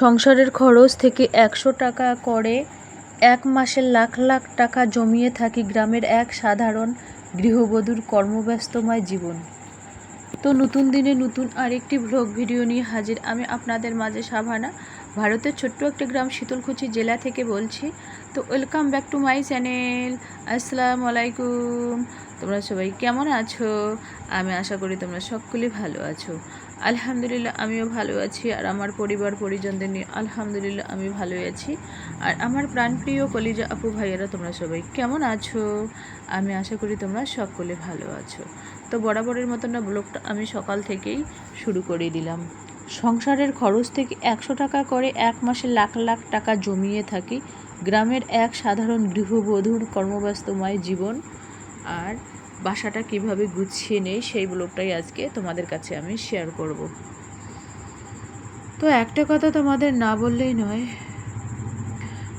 সংসারের খরচ থেকে একশো টাকা করে এক মাসে লাখ লাখ টাকা জমিয়ে থাকি গ্রামের এক সাধারণ গৃহবধূর কর্মব্যস্তময় জীবন। তো নতুন দিনে নতুন আরেকটি ভ্লগ ভিডিও নিয়ে হাজির আমি আপনাদের মাঝে সাভানা ভারতের ছোট্ট একটি গ্রাম শীতলকুচি জেলা থেকে বলছি। তো welcome back to my channel আসসালামু আলাইকুম। তোমরা সবাই কেমন আছো? আমি আশা করি তোমরা সকলেই ভালো আছো। আলহামদুলিল্লাহ আমিও ভালো আছি আর আমার পরিবার পরিজনদের নিয়ে আলহামদুলিল্লাহ আমি ভালোই আছি। আর আমার প্রাণপ্রিয় কলিজা আপু ভাইয়েরা, তোমরা সবাই কেমন আছো? আমি আশা করি তোমরা সকলে ভালো আছো। তো বরাবরের মতো না, ব্লগটা আমি সকাল থেকেই শুরু করে দিলাম। সংসারের খরচ থেকে একশো টাকা করে এক মাসে লাখ লাখ টাকা জমিয়ে থাকি। গ্রামের এক সাধারণ গৃহবধূর কর্মব্যস্তময় জীবন আর বাসাটা কীভাবে গুছিয়ে নেই সেই ব্লগটাই আজকে তোমাদের কাছে আমি শেয়ার করব। তো একটা কথা তোমাদের না বললেই নয়,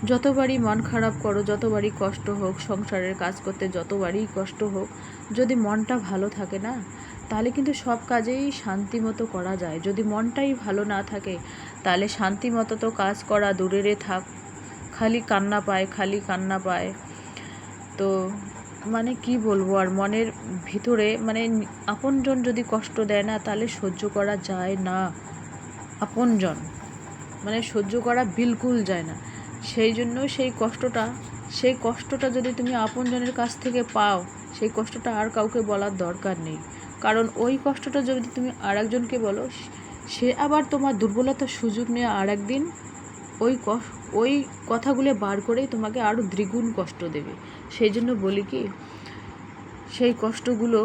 যতবারই মন খারাপ করো, যতবারই কষ্ট হোক, সংসারের কাজ করতে যতবারই কষ্ট হোক, যদি মনটা ভালো থাকে না, তাহলে কিন্তু সব কাজেই শান্তি মতো করা যায়। যদি মনটাই ভালো না থাকে, তাহলে শান্তি মতো তো কাজ করা দূরেরে থাক। খালি কান্না পায়, খালি কান্না পায়। তো মানে কি বলব, আর মনের ভিতরে মানে আপনজন যদি কষ্ট দেয় না, তাহলে সহ্য করা যায় না। আপনজন। মানে সহ্য করা বিলকুল যায় না। সেই জন্য সেই কষ্টটা সেই কষ্টটা যদি তুমি আপনজনের কাছ থেকে পাও, সেই কষ্টটা আর কাউকে বলার দরকার নেই। কারণ ওই কষ্টটা যদি তুমি আর একজনকে বলো, সে আবার তোমার দুর্বলতার সুযোগ নিয়ে আর একদিন ওই ওই কথাগুলো বার করেই তোমাকে আরও দ্বিগুণ কষ্ট দেবে। সেই জন্য বলি কি, সেই কষ্টগুলো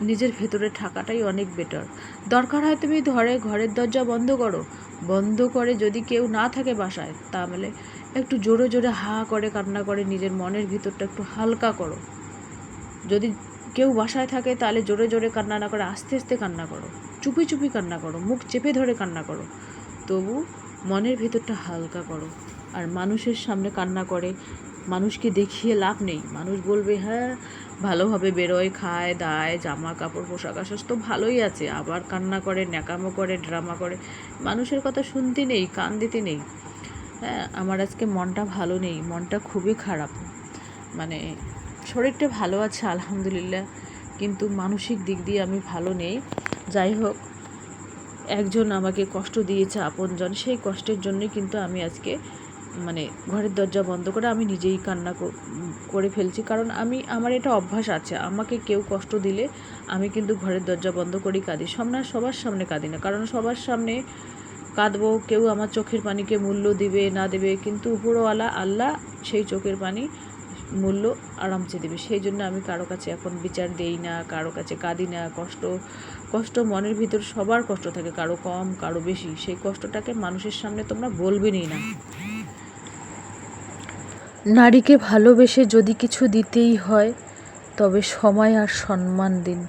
নিজের ভেতরে থাকাটাই অনেক বেটার দরকার হয় তুমি ধরে ঘরের দরজা বন্ধ করো। বন্ধ করে যদি কেউ না থাকে বাসায়, তাহলে একটু জোরে জোরে হা করে কান্না করে নিজের মনের ভিতরটা একটু হালকা করো। যদি কেউ বাসায় থাকে, তাহলে জোরে জোরে কান্না না করে, আস্তে আস্তে কান্না করো। চুপি চুপি কান্না করো, মুখ চেপে ধরে কান্না করো। তবু মনের ভিতরটা হালকা করো। আর মানুষের সামনে কান্না করে মানুষকে দেখিয়ে লাভ নেই। মানুষ বলবে হ্যাঁ ভালোভাবে বেরোয়, খায়, দায়, জামা কাপড়, পোশাক আশাক তো ভালোই আছে। আবার কান্না করে, ন্যাকামো করে, ড্রামা করে। মানুষের কথা শুনতে নেই, কান দিতে নেই। হ্যাঁ আমার আজকে মনটা ভালো নেই, মনটা খুবই খারাপ। মানে শরীরটা ভালো আছে, আলহামদুলিল্লাহ। কিন্তু মানসিক দিক দিয়ে আমি ভালো নেই। যাই হোক, একজন আমাকে কষ্ট দিয়েছে, আপনজন, সেই কষ্টের জন্যই কিন্তু আমি আজকে মানে ঘরের দরজা বন্ধ করে আমি নিজেই কান্না করে ফেলছি। কারণ আমি, আমার এটা অভ্যাস আছে। আমাকে কেউ কষ্ট দিলে আমি কিন্তু ঘরের দরজা বন্ধ করেই কাঁদি। সামনে, সবার সামনে কাঁদি না। কারণ সবার সামনে কাঁদবো, কেউ আমার চোখের পানিকে মূল্য দিবে, না দেবে। কিন্তু উপরওয়ালা আল্লাহ সেই চোখের পানি মূল্য আরামসে দেবে। সেই জন্য আমি কারও কাছে এখন বিচার দেই না, কারও কাছে কাঁদি না। কষ্ট কষ্ট মনের ভিতর সবার কষ্ট থাকে। কারও কম, কারও বেশি। সেই কষ্টটাকে মানুষের সামনে তোমরা বলবেনই না। নারীকে ভালোবেসে যদি কিছু দিতেই হয়, তবে সময় আর সম্মান দিন।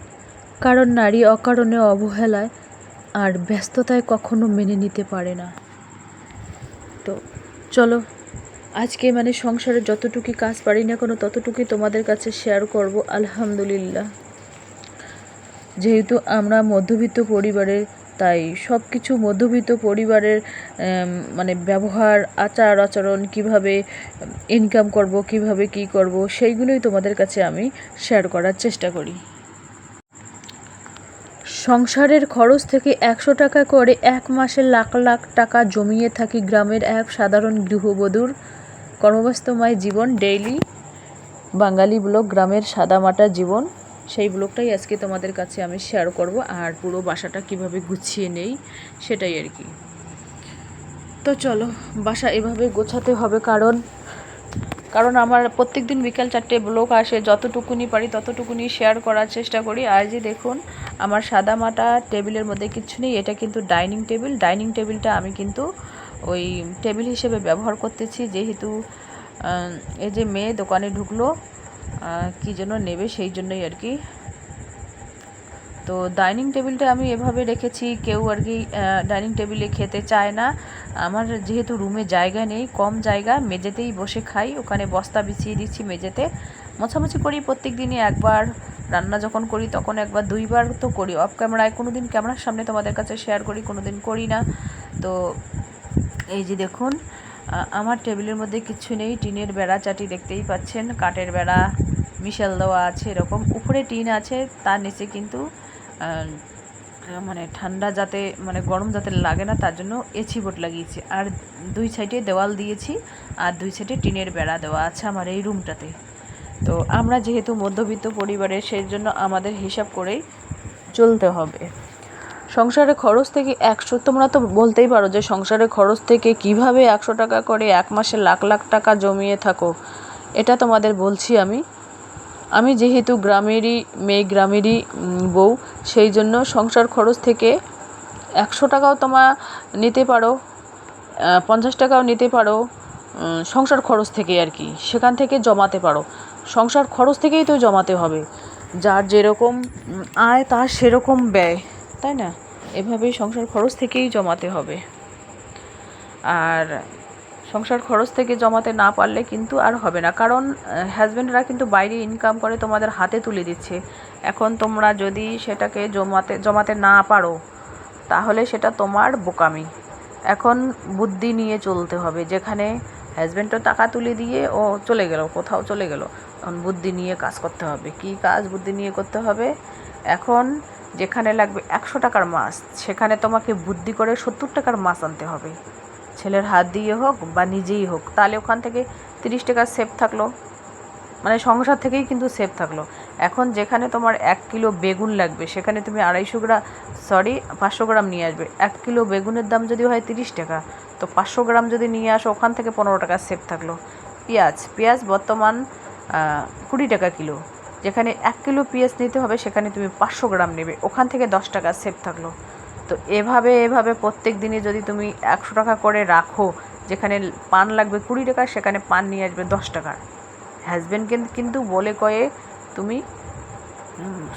কারণ নারী অকারণে অবহেলায় আর ব্যস্ততায় কখনো মেনে নিতে পারে না। তো চলো, আজকে মানে সংসারে যতটুকু কাজ পারি না কোনো, ততটুকুই তোমাদের কাছে শেয়ার করব, আলহামদুলিল্লাহ। যেহেতু আমরা মধ্যবিত্ত পরিবারের তাই সব কিছু মধ্যবিত্ত পরিবারের মানে ব্যবহার, আচার আচরণ কীভাবে ইনকাম করব, কীভাবে কি করব, সেইগুলোই তোমাদের কাছে আমি শেয়ার করার চেষ্টা করি। সংসারের খরচ থেকে একশো টাকা করে এক মাসে লাখ লাখ টাকা জমিয়ে থাকি গ্রামের এক সাধারণ গৃহবধূর কর্মব্যস্তময় জীবন ডেইলি বাঙালি ব্লগ, গ্রামের সাদামাটা জীবন। সেই ব্লগটাই আজকে তোমাদের কাছে আমি শেয়ার করব আর পুরো বাসাটা কীভাবে গুছিয়ে নেই সেটাই আর কি। তো চলো, বাসা এভাবে গোছাতে হবে কারণ কারণ আমার প্রত্যেক দিন বিকাল চারটে ব্লগ আসে, যতটুকুনি পারি ততটুকুনি শেয়ার করার চেষ্টা করি। আর যে দেখুন, আমার সাদা মাটা টেবিলের মধ্যে কিছু নেই, এটা কিন্তু ডাইনিং টেবিল ডাইনিং টেবিলটা আমি কিন্তু ওই টেবিল হিসেবে ব্যবহার করতেছি, যেহেতু এই যে মেয়ে দোকানে ঢুকলো কী জন্য নেবে সেই জন্যই আর কি। তো ডাইনিং টেবিলটা আমি এভাবে রেখেছি, কেউ আর কি ডাইনিং টেবিলে খেতে চায় না। আমার যেহেতু রুমে জায়গা নেই, কম জায়গা, মেঝেতেই বসে খাই। ওখানে বস্তা বিছিয়ে দিচ্ছি মেঝেতে। মোছামুছি করি প্রত্যেক দিনই একবার, রান্না যখন করি তখন একবার, দুইবার তো করি। অফ ক্যামেরায় কোনো দিন ক্যামেরার সামনে তোমাদের কাছে শেয়ার করি কোনো দিন করি না। তো এই যে দেখুন আমার টেবিলের মধ্যে কিছু নেই। টিনের বেড়া চাটি দেখতেই পাচ্ছেন। কাঠের বেড়া, মিশেল দেওয়া আছে এরকম। উপরে টিন আছে, তার নিচে কিন্তু মানে ঠান্ডা যাতে মানে গরম যাতে লাগে না, তার জন্য এসি বোর্ড লাগিয়েছি। আর দুই সাইডে দেওয়াল দিয়েছি, আর দুই সাইডে টিনের বেড়া দেওয়া আছে আমার এই রুমটাতে। তো আমরা যেহেতু মধ্যবিত্ত পরিবারের সেই জন্য আমাদের হিসাব করেই চলতে হবে। সংসারে খরচ থেকে একশো, তোমরা তো বলতেই পারো যে সংসারে খরচ থেকে কীভাবে একশো টাকা করে এক মাসে লাখ লাখ টাকা জমিয়ে থাকো। এটা তোমাদের বলছি আমি। আমি যেহেতু গ্রামেরই মেয়ে, গ্রামেরই বউ, সেই জন্য সংসার খরচ থেকে একশো টাকাও তোমার নিতে পারো পঞ্চাশ টাকাও নিতে পারো সংসার খরচ থেকে আর কি। সেখান থেকে জমাতে পারো। সংসার খরচ থেকেই তো জমাতে হবে। যার যেরকম আয় তার সেরকম ব্যয়, তাই না? এভাবেই সংসার খরচ থেকেই জমাতে হবে। আর সংসার খরচ থেকে জমাতে না পারলে কিন্তু আর হবে না। কারণ হাজব্যান্ডরা কিন্তু বাইরে ইনকাম করে তোমাদের হাতে তুলে দিচ্ছে। এখন তোমরা যদি সেটাকে জমাতে জমাতে না পারো, তাহলে সেটা তোমার বোকামি। এখন বুদ্ধি নিয়ে চলতে হবে। যেখানে হাজব্যান্ডও টাকা তুলে দিয়ে ও চলে গেল, কোথাও চলে গেল এখন বুদ্ধি নিয়ে কাজ করতে হবে। কি কাজ বুদ্ধি নিয়ে করতে হবে? এখন যেখানে লাগবে একশো টাকার মাছ, সেখানে তোমাকে বুদ্ধি করে সত্তর টাকার মাছ আনতে হবে। ছেলের হাত দিয়ে হোক বা নিজেই হোক, তাহলে ওখান থেকে তিরিশ টাকা সেভ থাকল। মানে সংসার থেকেই কিন্তু সেভ থাকল। এখন যেখানে তোমার এক কিলো বেগুন লাগবে, সেখানে তুমি আড়াইশো গ্রাম সরি পাঁচশো গ্রাম নিয়ে আসবে। এক কিলো বেগুনের দাম যদি হয় তিরিশ টাকা, তো পাঁচশো গ্রাম যদি নিয়ে আসো, ওখান থেকে পনেরো টাকা সেভ থাকল। পেঁয়াজ পেঁয়াজ বর্তমান কুড়ি টাকা কিলো। যেখানে এক কিলো পেঁয়াজ নিতে হবে, সেখানে তুমি পাঁচশো গ্রাম নেবে। ওখান থেকে দশ টাকা সেভ থাকল। তো এভাবে এভাবে প্রত্যেক দিনে যদি তুমি একশো টাকা করে রাখো, যেখানে পান লাগবে কুড়ি টাকা, সেখানে পান নিয়ে আসবে দশ টাকার হাজব্যান্ডকে কিন্তু বলে কয়ে তুমি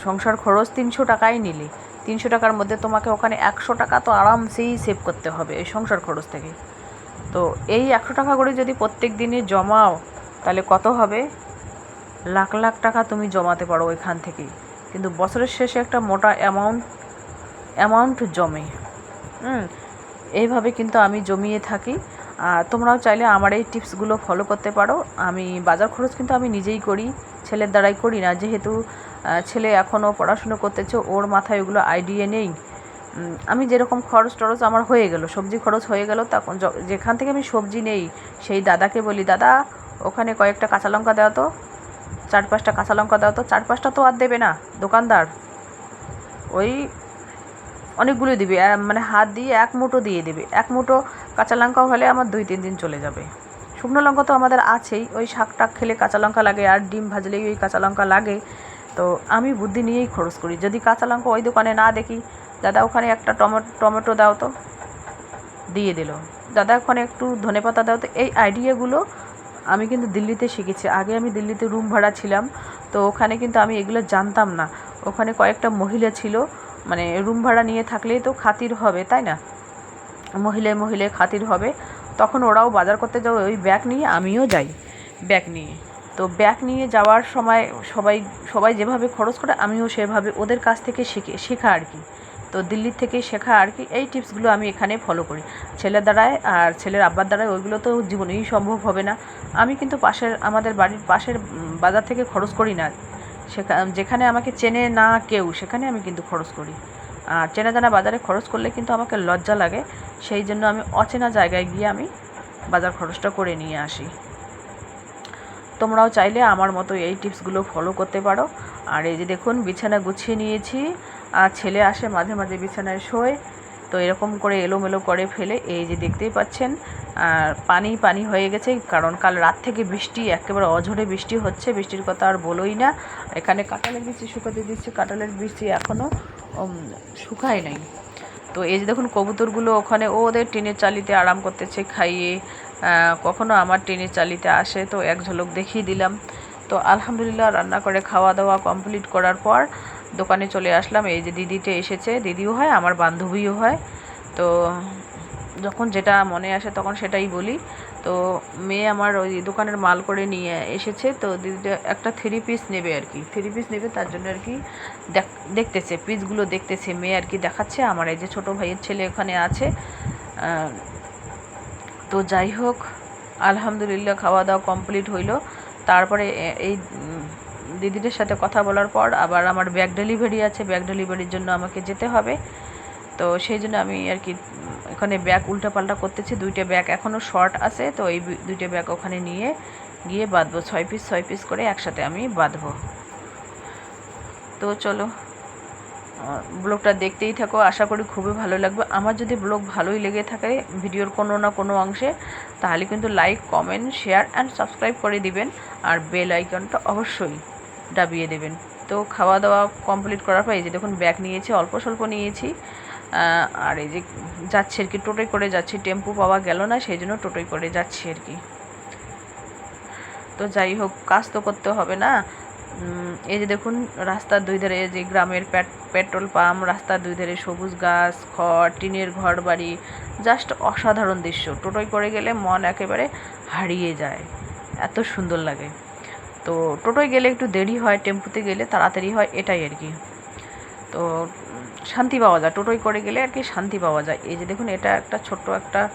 সংসার খরচ তিনশো টাকাই নিলে। তিনশো টাকার মধ্যে তোমাকে ওখানে একশো টাকা তো আরামসেই সেভ করতে হবে, এই সংসার খরচ থেকে। তো এই একশো টাকা করে যদি প্রত্যেক দিনে জমাও, তাহলে কত হবে? লাখ লাখ টাকা তুমি জমাতে পারো ওইখান থেকেই। কিন্তু বছরের শেষে একটা মোটা অ্যামাউন্ট অ্যামাউন্ট জমে। হুম, এইভাবে কিন্তু আমি জমিয়ে থাকি। তোমরাও চাইলে আমার এই টিপসগুলো ফলো করতে পারো। আমি বাজার খরচ কিন্তু আমি নিজেই করি, ছেলের দ্বারাই করি না। যেহেতু ছেলে এখনও পড়াশুনো করতেছে, ওর মাথায় ওগুলো আইডিয়া নেই। আমি যেরকম খরচ টরচ আমার হয়ে গেল, সবজি খরচ হয়ে গেল তখন যেখান থেকে আমি সবজি নেই, সেই দাদাকে বলি, দাদা, ওখানে কয়েকটা কাঁচা লঙ্কা দেওয়া তো। চার পাঁচটা কাঁচা লঙ্কা দাও তো চার পাঁচটা তো আর দেবে না, দোকানদার। ওই অনেকগুলো দিবে মানে হাত দিয়ে এক মুঠো দিয়ে দেবে। এক মুঠো কাঁচা লঙ্কাও হলে আমার দুই তিন দিন চলে যাবে। শুকনো লঙ্কা তো আমাদের আছেই, ওই শাক টাক খেলে কাঁচা লঙ্কা লাগে আর ডিম ভাজলেই ওই কাঁচা লঙ্কা লাগে। তো আমি বুদ্ধি নিয়েই খরচ করি। যদি কাঁচা লঙ্কা ওই দোকানে না দেখি, দাদা ওখানে একটা টমেটো টমেটো দাও তো, দিয়ে দিল। দাদা ওখানে একটু ধনেপাতা দাও তো, এই আইডিয়াগুলো আমি কিন্তু দিল্লিতে শিখেছি। আগে আমি দিল্লিতে রুম ভাড়া ছিলাম, তো ওখানে কিন্তু আমি এগুলো জানতাম না। ওখানে কয়েকটা মহিলা ছিল মানে রুম ভাড়া নিয়ে থাকলেই তো খাতির হবে, তাই না? মহিলায় মহিলায় খাতির হবে। তখন ওরাও বাজার করতে যাও, ওই ব্যাগ নিয়ে আমিও যাই ব্যাগ নিয়ে। তো ব্যাগ নিয়ে যাওয়ার সময় সবাই সবাই যেভাবে খরচ করে, আমিও সেভাবে ওদের কাছ থেকে শিখে, শেখা আর কি। তো দিল্লির থেকে শেখা আর কি। এই টিপসগুলো আমি এখানে ফলো করি। ছেলের দ্বারায় আর ছেলের আব্বার দ্বারায় ওইগুলো তো জীবনেই সম্ভব হবে না। আমি কিন্তু পাশের, আমাদের বাড়ির পাশের বাজার থেকে খরচ করি না। যেখানে আমাকে চেনে না কেউ, সেখানে আমি কিন্তু খরচ করি। আর চেনা জানা বাজারে খরচ করলে কিন্তু আমাকে লজ্জা লাগে। সেই জন্য আমি অচেনা জায়গায় গিয়ে আমি বাজার খরচটা করে নিয়ে আসি। তোমরাও চাইলে আমার মতো এই টিপসগুলো ফলো করতে পারো। আর এই যে দেখুন, বিছানা গুছিয়ে নিয়েছি আর ছেলে আসে মাঝে মাঝে বিছানায় শোয়। তো এরকম করে এলোমেলো করে ফেলে, এই যে দেখতেই পাচ্ছেন, আর পানি পানি হয়ে গেছে, কারণ কাল রাত থেকে বৃষ্টি, একেবারে অঝরে বৃষ্টি হচ্ছে, বৃষ্টির কথা আর বলোই না। এখানে কাঁঠালের বৃষ্টি শুকাতে দিচ্ছি, কাঁঠালের বৃষ্টি এখনও শুকায় নাই। তো এই যে দেখুন, কবুতরগুলো ওখানে, ওদের টিনের চালিতে আরাম করতেছে, খাইয়ে কখনো আমার টিনের চালিতে আসে, তো এক ঝলক দেখিয়ে দিলাম। তো আলহামদুলিল্লাহ রান্না করে খাওয়া দাওয়া কমপ্লিট করার পর দোকানে চলে আসলাম। এই যে দিদিটা এসেছে, দিদিও হয়, আমার বান্ধবীও হয়। তো যখন যেটা মনে আসে তখন সেটাই বলি। তো মেয়ে আমার ওই দোকানের মাল করে নিয়ে এসেছে, তো দিদিটা একটা থ্রি পিস নেবে আর কি। থ্রি পিস নেবে, তার জন্য আর কি দেখ- দেখতেছে পিসগুলো দেখতেছে, মেয়ে আর কি দেখাচ্ছে। আমার এই যে ছোটো ভাইয়ের ছেলে ওখানে আছে তো যাই হোক, আলহামদুলিল্লাহ খাওয়া দাওয়া কমপ্লিট হইল। তারপরে এই দিদিদের সাথে কথা বলার পর আবার আমার ব্যাগ ডেলিভারি আছে, ব্যাগ ডেলিভারির জন্য আমাকে যেতে হবে। তো সেই জন্য আমি আর কি এখানে ব্যাগ উল্টাপাল্টা করতেছি। দুইটা ব্যাগ এখনও শর্ট আছে, তো এই দুইটা ব্যাগ ওখানে নিয়ে গিয়ে বাঁধবো। ছয় পিস ছয় পিস করে একসাথে আমি বাঁধবো। তো চলো ব্লগটা দেখতেই থাকো। আশা করি খুবই ভালো লাগবে। আমার যদি ব্লগ ভালোই লেগে থাকে ভিডিওর কোনো না কোনো অংশে, তাহলে কিন্তু like comment share and subscribe করে দিবেন। আর বেল আইকনটা অবশ্যই দাবিয়ে দেবেন। তো খাওয়া দাওয়া কমপ্লিট করার পর এই যে দেখুন ব্যাগ নিয়েছি অল্প স্বল্প নিয়েছি আর এই যে যাচ্ছি আর কি, টোটোয় করে যাচ্ছি। টেম্পু পাওয়া গেল না, সেই জন্য টোটোয় করে যাচ্ছি আর কি। তো যাই হোক, কাজ তো করতে হবে না। এই যে দেখুন, রাস্তার দুই ধারে যে গ্রামের পেট- পেট্রোল পাম্প, রাস্তার দুই ধারে সবুজ গাছ, খড়, টিনের ঘর বাড়ি জাস্ট অসাধারণ দৃশ্য। টোটোয় করে গেলে মন একেবারে হারিয়ে যায়। এত সুন্দর লাগে। তো টোটোয় গেলে একটু দেরি হয়, টেম্পুতে গেলে তাড়াতাড়ি হয়, এটাই আর কি। তো শান্তি পাওয়া যায়। টোটোয় করে গেলে আর কি শান্তি পাওয়া যায়। এই যে দেখুন, এটা একটা ছোট্ট একটা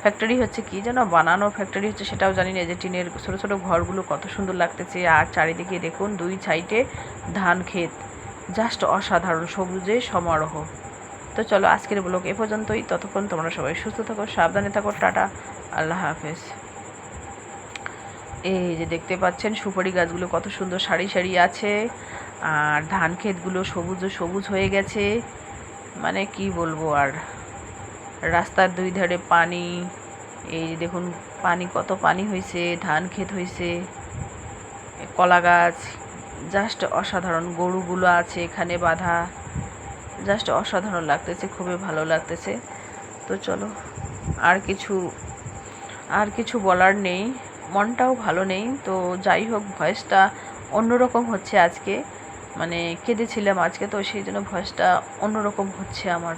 ফ্যাক্টরি হচ্ছে কি যেন? বানানোর ফ্যাক্টরি হচ্ছে সেটাও জানি না। যে টিনের ছোটো ছোটো ঘরগুলো কত সুন্দর লাগতেছে। আর চারিদিকে দেখুন, দুই সাইডে ধান ক্ষেত। জাস্ট অসাধারণ সবুজে সমারোহ। তো চলো আজকের ব্লগ এ পর্যন্তই। ততক্ষণ তোমরা সবাই সুস্থ থাকো, সাবধানে থাকো, টাটা। আল্লাহ হাফেজ। এই যে দেখতে পাচ্ছেন, সুপারি গাছগুলো কত সুন্দর সারি সারি আছে। আর ধান ক্ষেতগুলো সবুজ সবুজ হয়ে গেছে। মানে কি বলব আর? রাস্তার দুই ধারে পানি, এই দেখুন পানি, কত পানি হয়েছে ধান ক্ষেত হয়েছে কলা গাছ জাস্ট অসাধারণ গরুগুলো আছে এখানে বাঁধা জাস্ট অসাধারণ লাগতেছে, খুবই ভালো লাগতেছে। তো চলো, আর কিছু আর কিছু বলার নেই, মনটাও ভালো নেই, তো যাই হোক, ভয়েসটা অন্যরকম হচ্ছে আজকে মানে কেঁদেছিলাম আজকে, তো সেই জন্য ভয়েসটা অন্যরকম হচ্ছে আমার।